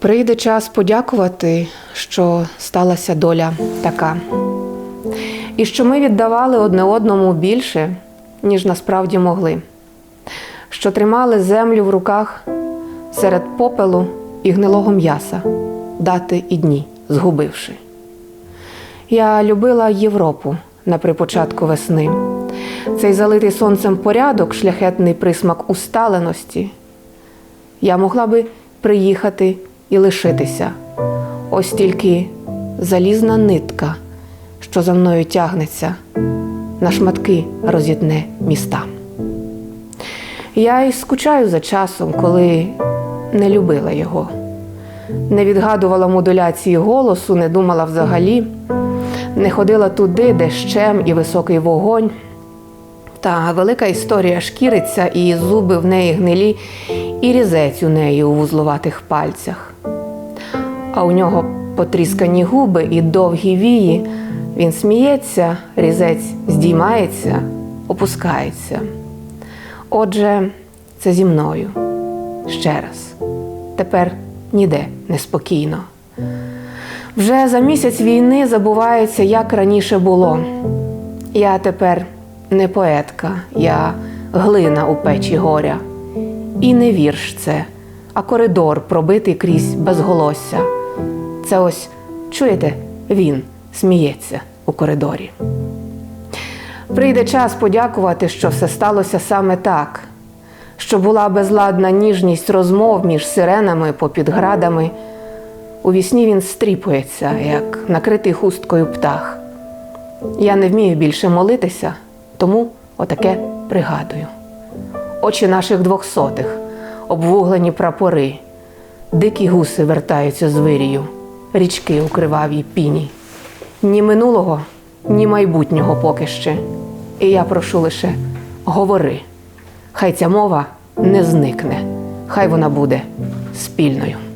Прийде час подякувати, що сталася доля така, і що ми віддавали одне одному більше, ніж насправді могли, що тримали землю в руках серед попелу і гнилого м'яса, дати і дні, згубивши. Я любила Європу на припочатку весни. Цей залитий сонцем порядок, шляхетний присмак усталеності. Я могла би приїхати і лишитися. Ось тільки залізна нитка, що за мною тягнеться, на шматки розітне міста. Я й скучаю за часом, коли не любила його, не відгадувала модуляції голосу, не думала взагалі, не ходила туди, де щем і високий вогонь. Та велика історія шкіриться, і зуби в неї гнилі, і різець у неї у вузлуватих пальцях. А у нього потріскані губи і довгі вії. Він сміється, різець здіймається, опускається. Отже, це зі мною. Ще раз. Тепер ніде неспокійно. Вже за місяць війни забувається, як раніше було. Я тепер не поетка, я глина у печі горя. І не вірш це, а коридор, пробитий крізь безголосся. Це ось, чуєте, він сміється у коридорі. Прийде час подякувати, що все сталося саме так, що була безладна ніжність розмов між сиренами попід градами. У вісні він стріпується, як накритий хусткою птах. Я не вмію більше молитися, тому отаке пригадую. Очі наших двохсотих, обвуглені прапори, дикі гуси вертаються з вирію, річки у кривавій піні. Ні минулого, ні майбутнього поки ще. І я прошу лише говори. Хай ця мова не зникне, хай вона буде спільною. –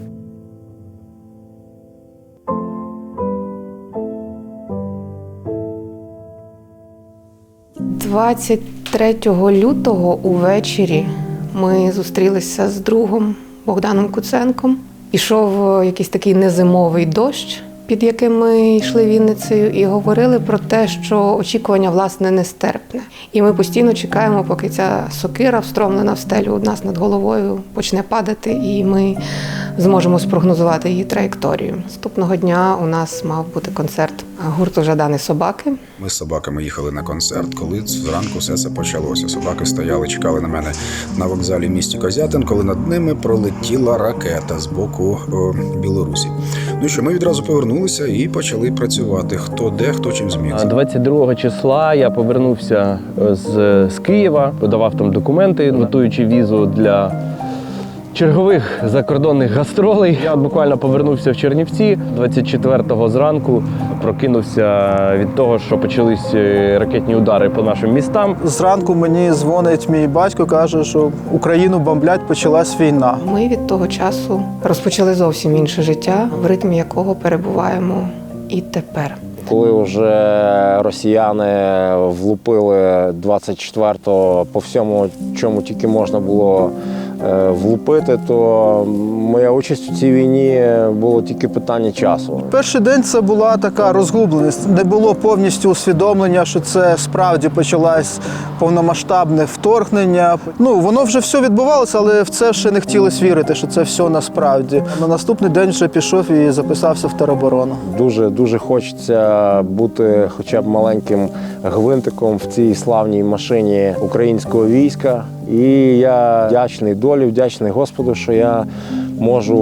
23 лютого увечері ми зустрілися з другом Богданом Куценком. Ішов е, якийсь такий незимовий дощ, під яким ми йшли Вінницею, і говорили про те, що очікування власне нестерпне. І ми постійно чекаємо, поки ця сокира, встромлена в стелю у нас над головою, почне падати, і ми зможемо спрогнозувати її траєкторію. Наступного дня у нас мав бути концерт гурту Жадани собаки. Ми з собаками їхали на концерт, коли зранку все це почалося. Собаки стояли, чекали на мене на вокзалі в місті Козятин, коли над ними пролетіла ракета з боку Білорусі. Ну що, ми відразу повернулися і почали працювати. Хто де, хто чим зміг. А 22 числа я повернувся е, з, з Києва, подавав там документи, готуючи візу для чергових закордонних гастролей. Я буквально повернувся в Чернівці 24-го зранку. Прокинувся від того, що почались е, ракетні удари по нашим містам. Зранку мені дзвонить мій батько, каже, що Україну бомблять, почалась війна. Ми від того часу розпочали зовсім інше життя, в ритмі якого перебуваємо і тепер. Коли вже росіяни влупили 24-го по всьому, чому тільки можна було влупити, то моя участь у цій війні було тільки питання часу. Перший день це була така розгубленість. Не було повністю усвідомлення, що це справді почалось повномасштабне вторгнення. Ну воно вже все відбувалося, але в це ще не хотілося вірити, що це все насправді. На наступний день вже пішов і записався в тероборону. Дуже дуже хочеться бути хоча б маленьким гвинтиком в цій славній машині українського війська. І я вдячний долі, вдячний Господу, що я можу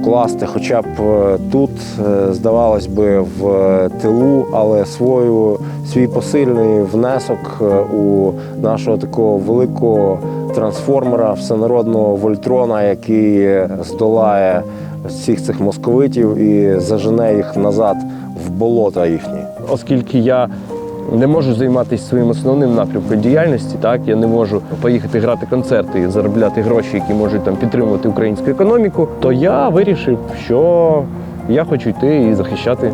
вкласти хоча б е, тут, е, здавалось би, в тилу, але свою свій посильний внесок е, у нашого такого великого трансформера, всенародного вольтрона, який здолає всіх цих московитів і зажене їх назад в болота їхні. оскільки я не можу займатися своїм основним напрямком діяльності, так я не можу поїхати грати концерти і заробляти гроші, які можуть там підтримувати українську економіку, то я вирішив, що я хочу йти і захищати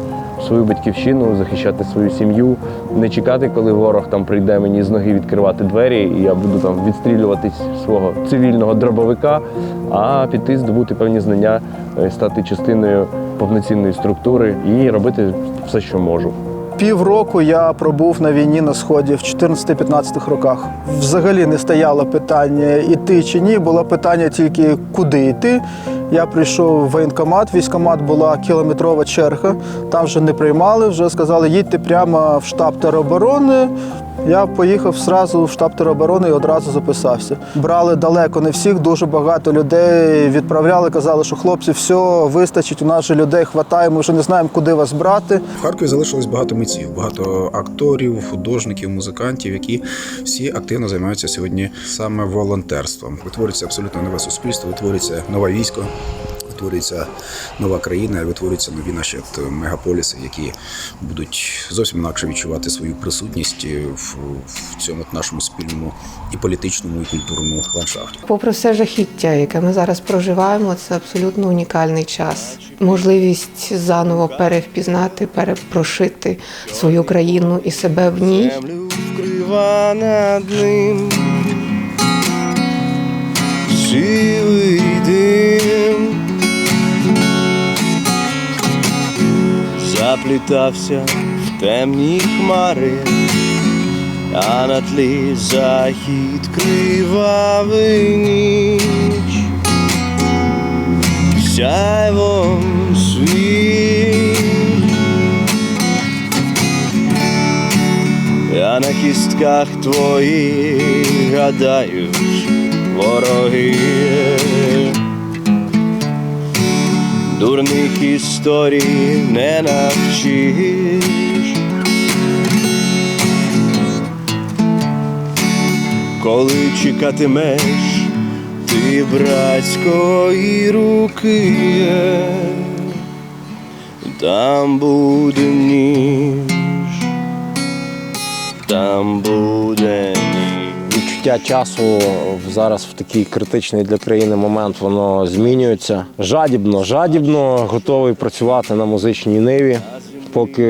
свою батьківщину, захищати свою сім'ю, не чекати, коли ворог там прийде мені з ноги відкривати двері, і я буду там відстрілюватись свого цивільного дробовика, а піти здобути певні знання, е, стати частиною повноцінної структури і робити все, що можу. Півроку я пробув на війні на сході в 14-15 роках. Взагалі не стояло питання іти чи ні, було питання тільки куди йти. Я прийшов в воєнкомат, Військомат була кілометрова черга. Там вже не приймали, вже сказали, їдьте прямо в штаб тероборони. Я поїхав зразу в штаб тероборони і одразу записався. Брали далеко не всіх, дуже багато людей відправляли, казали, що хлопці, все вистачить, у нас же людей хватає, ми вже не знаємо, куди вас брати. В Харкові залишилось багато митців, багато акторів, художників, музикантів, які всі активно займаються сьогодні саме волонтерством. Витворюється абсолютно нове суспільство, витворюється нове військо. Витворюється нова країна, витворюються нові наші от мегаполіси, які будуть зовсім інакше відчувати свою присутність в, в цьому от нашому спільному і політичному, і культурному ландшафті. Попри все жахіття, яке ми зараз проживаємо, це абсолютно унікальний час. Можливість заново перевпізнати, перепрошити свою країну і себе в ній. Землю вкрива над ним сивий заплітався в темні хмари, а на тлі захід кривавий ніч, сяйвом світ. А на кістках твоїх гадають вороги. Дурних історій не навчиш. Коли чекатимеш ти братської руки, там буде ніж там буде. Відчуття часу зараз в такий критичний для країни момент воно змінюється. Жадібно, жадібно готовий працювати на музичній ниві, поки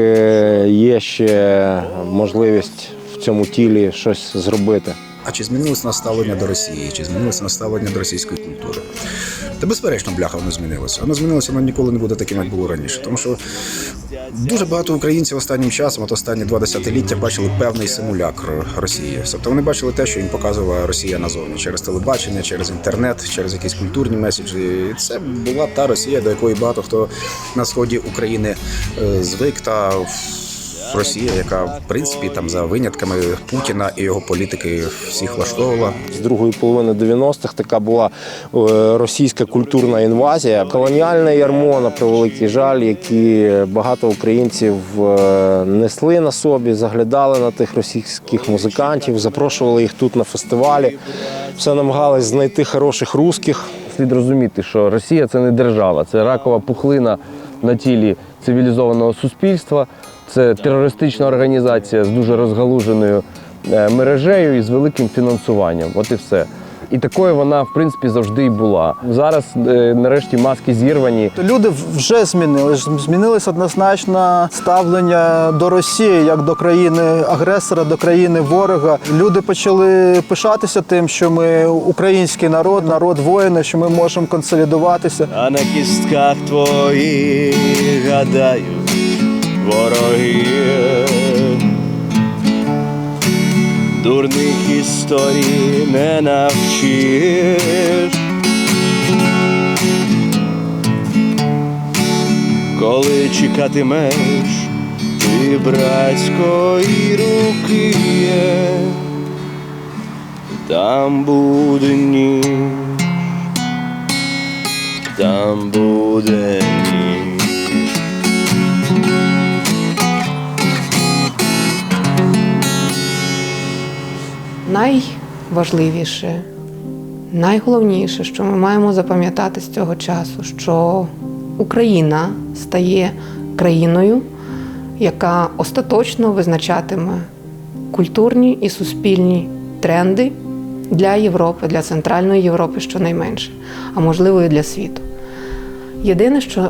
є ще можливість в цьому тілі щось зробити. А чи змінилось наставлення до Росії, чи змінилось наставлення до російської культури? Та безперечно, бляха, воно змінилося. Воно змінилося, воно ніколи не буде таким, як було раніше. Тому що дуже багато українців останнім часом, от останні два десятиліття, бачили певний симулякр Росії. Тобто вони бачили те, що їм показувала Росія назовні через телебачення, через інтернет, через якісь культурні меседжі. І це була та Росія, до якої багато хто на сході України е, звик та. Росія, яка в принципі там за винятками Путіна і його політики всіх влаштовувала. З другої половини 90-х така була е, російська культурна інвазія, колоніальне ярмо, на превеликий жаль, які багато українців е, несли на собі, заглядали на тих російських музикантів, запрошували їх тут на фестивалі. Все намагались знайти хороших русських. Слід розуміти, що Росія це не держава, це ракова пухлина на тілі цивілізованого суспільства, це терористична організація з дуже розгалуженою е, мережею і з великим фінансуванням. От і все. І такою вона, в принципі, завжди і була. Зараз, е, нарешті, маски зірвані. Люди вже змінились. Змінилось однозначно ставлення до Росії як до країни агресора, до країни ворога. Люди почали пишатися тим, що ми український народ, народ воїна, що ми можемо консолідуватися. А на кістках твоїх гадають вороги. Дурних історій не навчиш. Коли чекатимеш ти братської руки, там буде ніч там буде ніч. Найважливіше, найголовніше, що ми маємо запам'ятати з цього часу, що Україна стає країною, яка остаточно визначатиме культурні і суспільні тренди для Європи, для Центральної Європи щонайменше, а можливо і для світу. Єдине, що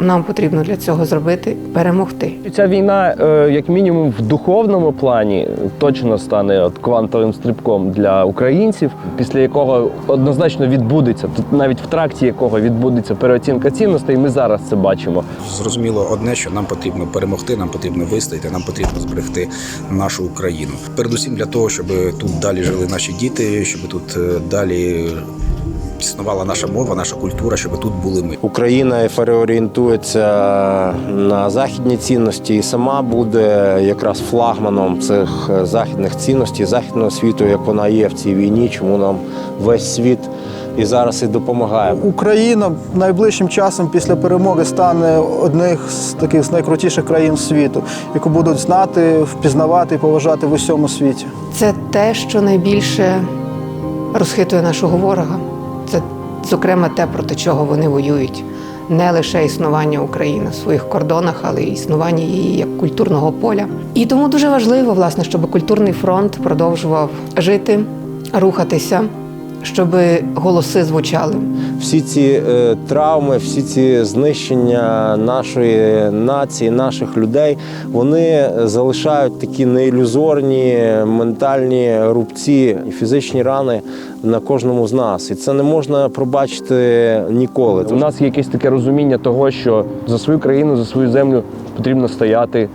нам потрібно для цього зробити перемогти. Ця війна, е, як мінімум, в духовному плані точно стане от квантовим стрибком для українців, після якого однозначно відбудеться, тут навіть в тракті якого відбудеться переоцінка цінностей. Ми зараз це бачимо. Зрозуміло одне, що нам потрібно перемогти, нам потрібно вистояти, нам потрібно зберегти нашу Україну. Передусім для того, щоб тут далі жили наші діти, щоб тут е, існувала наша мова, наша культура, щоб тут були ми. Україна переорієнтується на західні цінності і сама буде якраз флагманом цих західних цінностей, західного світу, як вона є в цій війні, чому нам весь світ і зараз і допомагає. Україна найближчим часом після перемоги стане одним з таких з найкрутіших країн світу, яку будуть знати, впізнавати і поважати в усьому світі. Це те, що найбільше розхитує нашого ворога. Це, зокрема, те, проти чого вони воюють. Не лише існування України в своїх кордонах, але й існування її як культурного поля. І тому дуже важливо, власне, щоб культурний фронт продовжував жити, рухатися, щоб голоси звучали. Всі ці е, травми, всі ці знищення нашої нації, наших людей, вони залишають такі неілюзорні ментальні рубці і фізичні рани на кожному з нас. І це не можна пробачити ніколи. У нас є якесь таке розуміння того, що за свою країну, за свою землю потрібно стояти,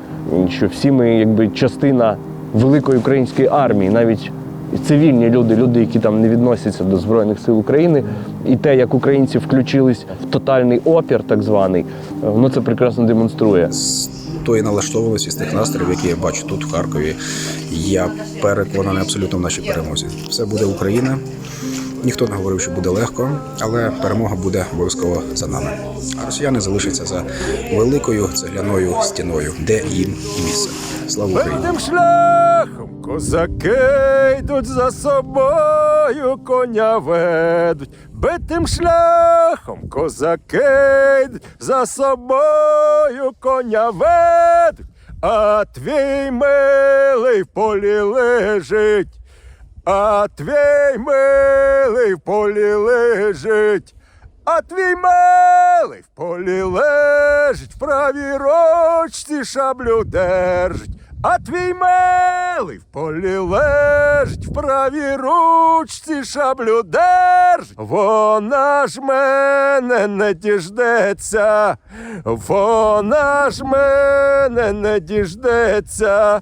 що всі ми якби частина великої української армії, навіть цивільні люди, люди, які там не відносяться до Збройних сил України, і те, як українці включились в тотальний опір, так званий, воно це прекрасно демонструє. з тої налаштованості, з тих настроїв, які я бачу тут, в Харкові, я переконаний абсолютно в нашій перемозі. Все буде Україна. Ніхто не говорив, що буде легко, але перемога буде обов'язково за нами. А росіяни залишаться за великою цегляною стіною, де їм і місце. Слава Україні! Козаки йдуть за собою, коня ведуть. Битим шляхом козаки йдуть за собою, коня ведуть, а твій милий в полі лежить, а твій милий в полі лежить. А твій милий в полі лежить, в правій рочці шаблю держить. А твій милий в полі лежить, в правій ручці шаблю держить. Вона ж мене не діждеться, вона ж мене не діждеться.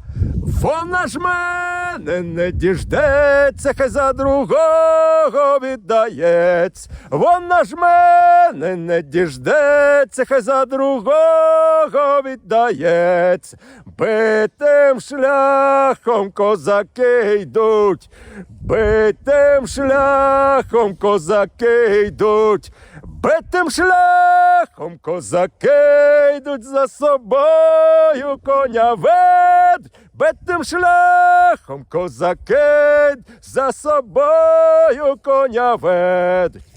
Вона ж мене не діждеться, хай за другого віддається. Вона ж мене не діждеться, хай за другого віддається. Битим шляхом козаки йдуть, битим шляхом козаки йдуть. Битим шляхом козаки йдуть за собою коня ведуть. Битим шляхом козаки за собою коня ведуть.